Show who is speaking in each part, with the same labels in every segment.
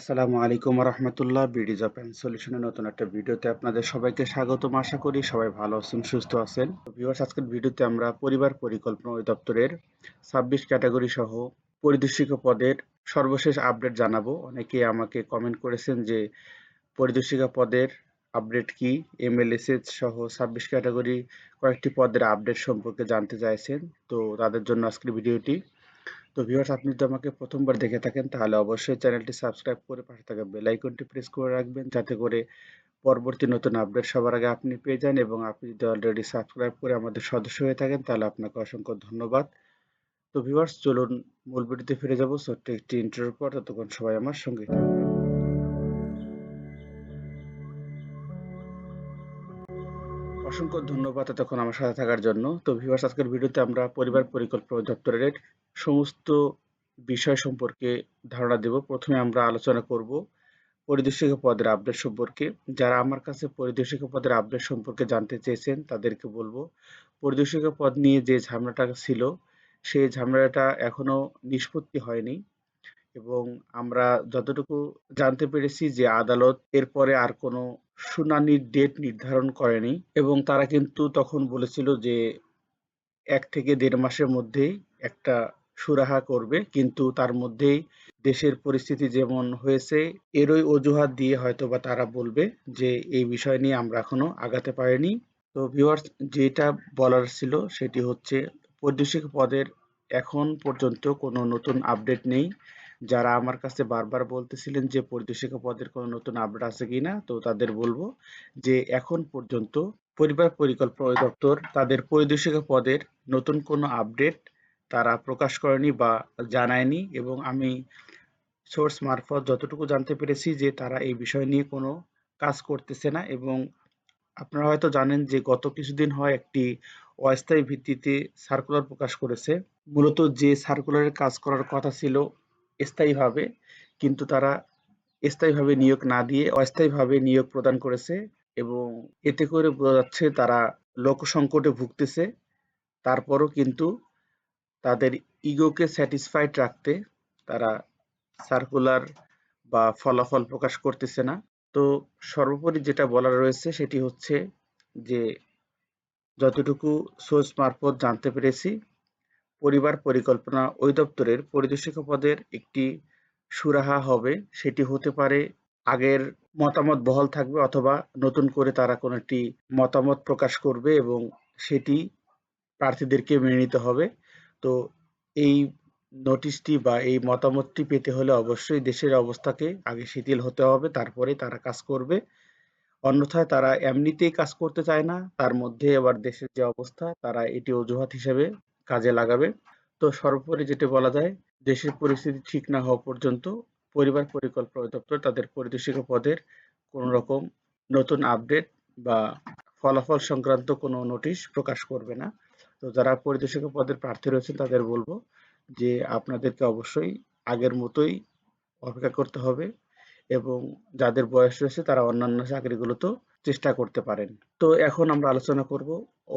Speaker 1: আসসালামু আলাইকুম রহমতুল্লাহ বিডিজ অফ সলিউশনের নতুন একটা ভিডিওতে আপনাদের সবাইকে স্বাগতম। আশা করি সবাই ভালো আছেন, সুস্থ আছেন। ভিউয়ার্স আজকের ভিডিওতে আমরা পরিবার পরিকল্পনা অধিদপ্তরের ছাব্বিশ ক্যাটাগরি সহ পরিদর্শক পদের সর্বশেষ আপডেট জানাব। অনেকে আমাকে কমেন্ট করেছেন যে পরিদর্শিকা পদের আপডেট কি এমএলএসএস সহ ছাব্বিশ ক্যাটাগরি কয়েকটি পদের আপডেট সম্পর্কে জানতে চাইছেন। তো তাদের জন্য আজকের ভিডিওটি তো ভিউয়ার্স আপনি যদি আমাকে প্রথমবার দেখে থাকেন, তাহলে অবশ্যই চ্যানেলটি সাবস্ক্রাইব করে পাশে থাকা বেল আইকনটি প্রেস করে রাখবেন, যাতে করে পরবর্তী নতুন আপডেট সবার আগে আপনি পেয়ে যান এবং আপনি যদি অলরেডি সাবস্ক্রাইব করে আমাদের সদস্য হয়ে থাকেন, তাহলে আপনাকে অসংখ্য ধন্যবাদ। তো ভিউয়ার্স চলুন মূল ভিডিওতে ফিরে যাব। ছোট্ট একটি ইন্টারভিউ পর, ততক্ষণ সবাই আমার সঙ্গে থাকবেন। অসংখ্য ধন্যবাদ এতক্ষণ আমার সাথে থাকার জন্য। তো ভিউয়ার্স আজকের ভিডিওতে আমরা পরিবার পরিকল্পনা দপ্তরের সমস্ত বিষয় সম্পর্কে ধারণা দেব। প্রথমে আমরা আলোচনা করব পরিদর্শক পদের আপডেট সম্পর্কে। যারা আমার কাছে পরিদর্শক পদের আপডেট সম্পর্কে জানতে চেয়েছেন, তাদেরকে বলব, পরিদর্শক পদ নিয়ে যে ঝামেলাটা ছিল সেই ঝামেলাটা এখনও নিষ্পত্তি হয়নি। এবং আমরা যতটুকু জানতে পেরেছি যে আদালত এরপরে আর কোনো শুনানির ডেট নির্ধারণ করেনি এবং তারা কিন্তু তখন বলেছিল যে এক থেকে দেড় মাসের মধ্যেই একটা সুরাহা করবে। কিন্তু তার মধ্যেই দেশের পরিস্থিতি যেমন হয়েছে, এরই অজুহাত দিয়ে হয়তো বা তারা বলবে যে এই বিষয় নিয়ে আমরা এখনও আগাতে পারিনি। তো ভিউয়ার্স যেটা বলার ছিল সেটি হচ্ছে পরিদর্শক পদের এখন পর্যন্ত কোনো নতুন আপডেট নেই। যারা আমার কাছে বারবার বলতেছিলেন যে পরিদর্শিকা পদের কোনো নতুন আপডেট আছে কি না তো তাদের বলব যে এখন পর্যন্ত পরিবার পরিকল্পনা অধিদপ্তর তাদের পরিদর্শিকা পদের নতুন কোনো আপডেট তারা প্রকাশ করেনি বা জানায়নি এবং আমি সোর্স মারফত যতটুকু জানতে পেরেছি যে তারা এই বিষয় নিয়ে কোনো কাজ করতেছে না এবং আপনারা হয়তো জানেন যে গত কিছুদিন হয় একটি অস্থায়ী ভিত্তিতে সার্কুলার প্রকাশ করেছে। মূলত যে সার্কুলারের কাজ করার কথা ছিল স্থায়ীভাবে, কিন্তু তারা স্থায়ীভাবে নিয়োগ না দিয়ে অস্থায়ীভাবে নিয়োগ প্রদান করেছে এবং এতে করে বোঝা যাচ্ছে তারা লোক সংকটে ভুগতেছে। তারপরও কিন্তু তাদের ইগোকে স্যাটিসফাইড রাখতে তারা সার্কুলার বা ফলাফল প্রকাশ করতেছে না। তো সর্বোপরি যেটা বলার রয়েছে সেটি হচ্ছে যে, যতটুকু সোর্স মারফত জানতে পেরেছি পরিবার পরিকল্পনা অধিদপ্তরের পরিদর্শক পদের একটি সুরাহা হবে। সেটি হতে পারে আগের মতামত বহাল থাকবে অথবা নতুন করে তারা কোনো একটি মতামত প্রকাশ করবে এবং সেটি প্রার্থীদেরকে মেনে নিতে হবে। তো এই নোটিশটি বা এই মতামতটি পেতে হলে অবশ্যই দেশের অবস্থাকে আগে শিথিল হতে হবে, তারপরে তারা কাজ করবে। অন্যথায় তারা এমনিতেই কাজ করতে চায় না, তার মধ্যে আবার দেশের যে অবস্থা, তারা এটি অজুহাত হিসেবে কাজে লাগাবে। তো সর্বোপরি যেটি বলা যায়, দেশের পরিস্থিতি ঠিক না হওয়া পর্যন্ত পরিবার পরিকল্পনা দপ্তর তাদের পরিদর্শক পদের কোন রকম নতুন আপডেট বা ফলাফল সংক্রান্ত কোনো নোটিশ প্রকাশ করবে না। তো যারা পরিদর্শক পদের প্রার্থী রয়েছেন তাদের বলব যে আপনাদেরকে অবশ্যই আগের মতোই অপেক্ষা করতে হবে এবং যাদের বয়স রয়েছে তারা অন্যান্য চাকরিগুলোতেও চেষ্টা করতে পারেন। তো এখন আমরা আলোচনা করব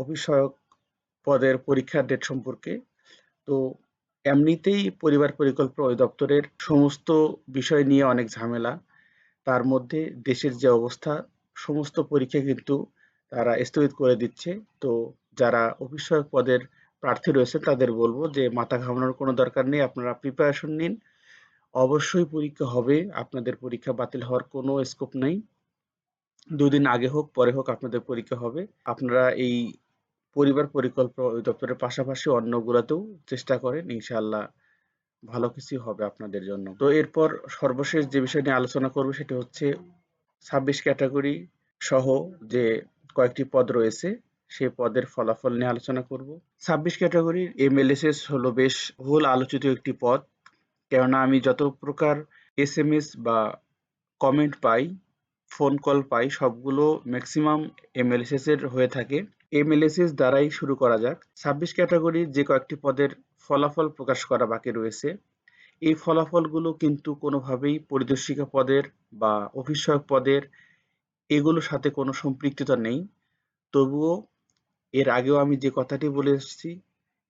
Speaker 1: অভিষয়ক পদের পরীক্ষার ডেট সম্পর্কে। তো এমনিতেই পরিবার পরিকল্পনা অধিদপ্তরের সমস্ত বিষয় নিয়ে অনেক ঝামেলা। তার মধ্যে দেশের যে অবস্থা, সমস্ত পরীক্ষা কিন্তু তারা স্থগিত করে দিচ্ছে। তো যারা অভিষয়ক পদের প্রার্থী রয়েছে, তাদের বলব যে মাথা ঘামানোর কোনো দরকার নেই, আপনারা প্রিপারেশন নিন। অবশ্যই পরীক্ষা হবে, আপনাদের পরীক্ষা বাতিল হওয়ার কোনো স্কোপ নেই। দুদিন আগে হোক, পরে হোক, আপনাদের পরীক্ষা হবে। আপনারা এই পরিবার পরিকল্পনা অধিদপ্তরের পাশাপাশি অন্যগুলোতেও চেষ্টা করেন, ইনশাআল্লাহ ভালো কিছু হবে আপনাদের জন্য। তো এরপর সর্বশেষ যে বিষয় নিয়ে আলোচনা করব সেটি হচ্ছে ছাব্বিশ ক্যাটাগরি সহ যে কয়েকটি পদ রয়েছে সেই পদের ফলাফল নিয়ে আলোচনা করব। ছাব্বিশ ক্যাটাগরির এমএলএসএস হলো বেশ বহুল আলোচিত একটি পদ, কেননা আমি যত প্রকার এস এম এস বা কমেন্ট পাই, ফোন কল পাই, সবগুলো ম্যাক্সিমাম এমএলএসএস এর হয়ে থাকে। এমএলএসএস দ্বারাই শুরু করা যাক। ছাব্বিশ ক্যাটাগরির যে কয়েকটি পদের ফলাফল প্রকাশ করা বাকি রয়েছে, এই ফলাফলগুলো কিন্তু কোনোভাবেই পরিদর্শিকা পদের বা অফিসয়ক পদের এগুলোর সাথে কোনো সম্পৃক্ততা নেই। তবুও এর আগেও আমি যে কথাটি বলে এসেছি,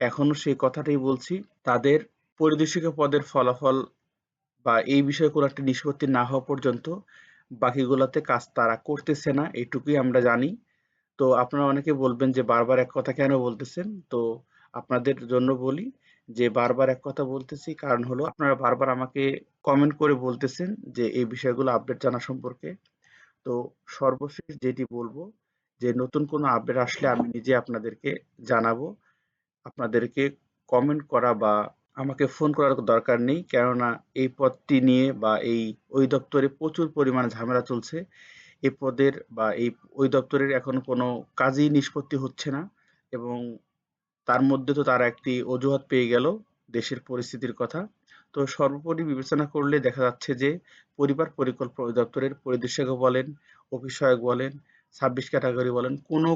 Speaker 1: এখনও সেই কথাটাই বলছি, তাদের পরিদর্শিকা পদের ফলাফল বা এই বিষয়ে কোনো একটা নিষ্পত্তি না হওয়া পর্যন্ত বাকিগুলোতে কাজ তারা করতেছে না, এটুকুই আমরা জানি। তো আপনারা অনেকে বলবেন যে বারবার এক কথা কেন বলতেছেন? তো আপনাদের জন্য বলি যে বারবার এক কথা বলতেছি, কারণ হলো আপনারা বারবার আমাকে কমেন্ট করে বলতেছেন যে এই বিষয়গুলো আপডেট জানা সম্পর্কে। তো সর্বশেষ যেটি বলব যে নতুন কোনো আপডেট আসলে আমি নিজে আপনাদেরকে জানাব। আপনাদেরকে কমেন্ট করা বা আমাকে ফোন করার দরকার নেই, কেননা এই পদটি নিয়ে বা এই ওই দপ্তরে প্রচুর পরিমাণে ঝামেলা চলছে। এই পদের বা এই ওই দপ্তরের এখন কোনো কাজই নিষ্পত্তি হচ্ছে না এবং তার মধ্যে তো তারা একটি অজুহাত পেয়ে গেল দেশের পরিস্থিতির কথা। তো সর্বোপরি বিবেচনা করলে দেখা যাচ্ছে যে পরিবার পরিকল্পনা অধিদপ্তরের পরিদর্শক বলেন অফিস সহায়ক বলেন, ছাব্বিশ ক্যাটাগরি বলেন, কোনো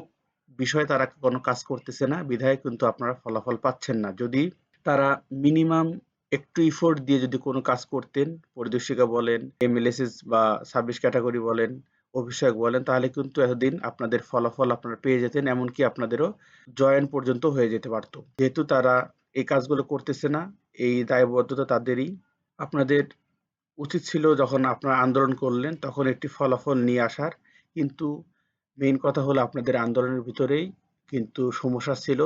Speaker 1: বিষয়ে তারা কোনো কাজ করতেছে না বিধায় কিন্তু আপনারা ফলাফল পাচ্ছেন না। যদি তারা মিনিমাম একটু ইফোর্ট দিয়ে যদি কোনো কাজ করতেন, পরিদর্শিকা বলেন এমএলএসএস বা ছাব্বিশ ক্যাটাগরি বলেন অভিষেক বলেন, তাহলে কিন্তু এতদিন আপনাদের ফলাফল আপনারা পেয়ে যেতেন, এমনকি আপনাদেরও জয়েন পর্যন্ত হয়ে যেতে পারত। যেহেতু তারা এই কাজগুলো করতেছে না, এই দায়বদ্ধতা তাদেরই। আপনাদের উচিত ছিল যখন আপনারা আন্দোলন করলেন, তখন একটি ফলাফল নিয়ে আসার। কিন্তু মেইন কথা হলো আপনাদের আন্দোলনের ভিতরেই কিন্তু সমস্যা ছিল।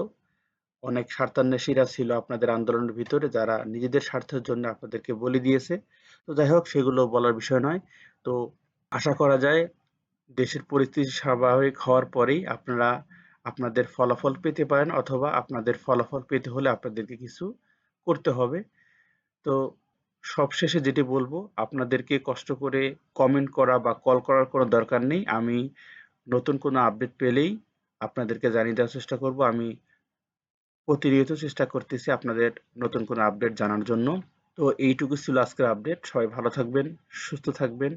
Speaker 1: অনেক স্বার্থান্বেষীরা ছিল আপনাদের আন্দোলনের ভিতরে, যারা নিজেদের স্বার্থের জন্য আপনাদেরকে বলে দিয়েছে। তো যাই হোক, সেগুলো বলার বিষয় নয়। তো আশা করা যায় দেশের পরিস্থিতি স্বাভাবিক হওয়ার পরেই আপনারা আপনাদের ফলাফল পেতে পারেন অথবা আপনাদের ফলাফল পেতে হলে আপনাদেরকে কিছু করতে হবে। তো সবশেষে যেটি বলব, আপনাদেরকে কষ্ট করে কমেন্ট করা বা কল করার কোনো দরকার নেই। আমি নতুন কোনো আপডেট পেলেই আপনাদেরকে জানিয়ে দেওয়ার চেষ্টা করব। আমি প্রতিনিয়ত চেষ্টা করতেছি আপনাদের নতুন কোনো আপডেট জানার জন্য। তো এইটুকু ছিল আজকের আপডেট সবাই ভালো থাকবেন, সুস্থ থাকবেন।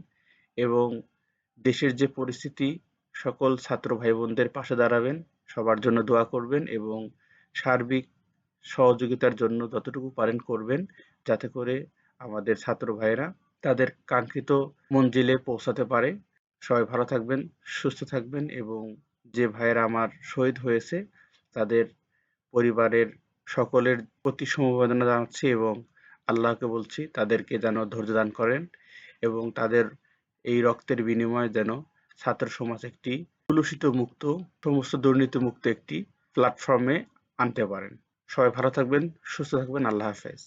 Speaker 1: এবং দেশের যে পরিস্থিতি, সকল ছাত্র ভাই বোনদের পাশে দাঁড়াবেন, সবার জন্য দোয়া করবেন এবং সার্বিক সহযোগিতার জন্য যতটুকু পারেন করবেন যাতে করে আমাদের ছাত্র ভাইয়েরা তাদের কাঙ্ক্ষিত মঞ্জিলে পৌঁছাতে পারে। সবাই ভালো থাকবেন, সুস্থ থাকবেন এবং যে ভাইয়েরা আমার শহীদ হয়েছে, তাদের পরিবারের সকলের প্রতি সমবেদনা জানাচ্ছি এবং আল্লাহকে বলছি তাদেরকে যেন ধৈর্য দান করেন এবং তাদের এই রক্তের বিনিময়ে যেন ছাত্র সমাজ একটি কলুষিত মুক্ত সমস্ত দুর্নীতি মুক্ত একটি প্ল্যাটফর্মে আনতে পারেন। সবাই ভালো থাকবেন, সুস্থ থাকবেন, আল্লাহ হাফেজ।